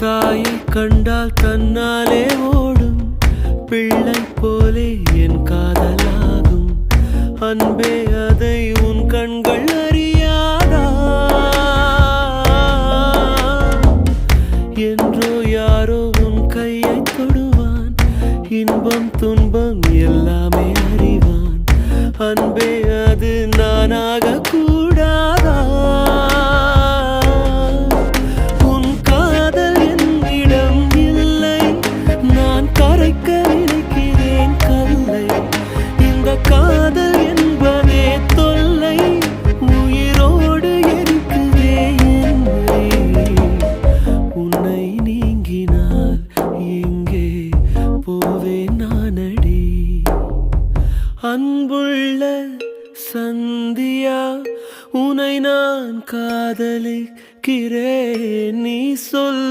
தாயை கண்டால் தன்னாலே ஓடும். பிள்ளை போலே என் காதலாகும். அன்பே அதை உன் கண்கள் அறியாதா? என்றோ யாரோ உன் கையை தொடுவான். இன்பம் துன்பம் எல்லாமே அறிவான். அன்பே அது நானாக கூ நானடி. அன்புள்ள சந்தியா உனை நான் காதலிக்கிறேன். நீ சொல்லு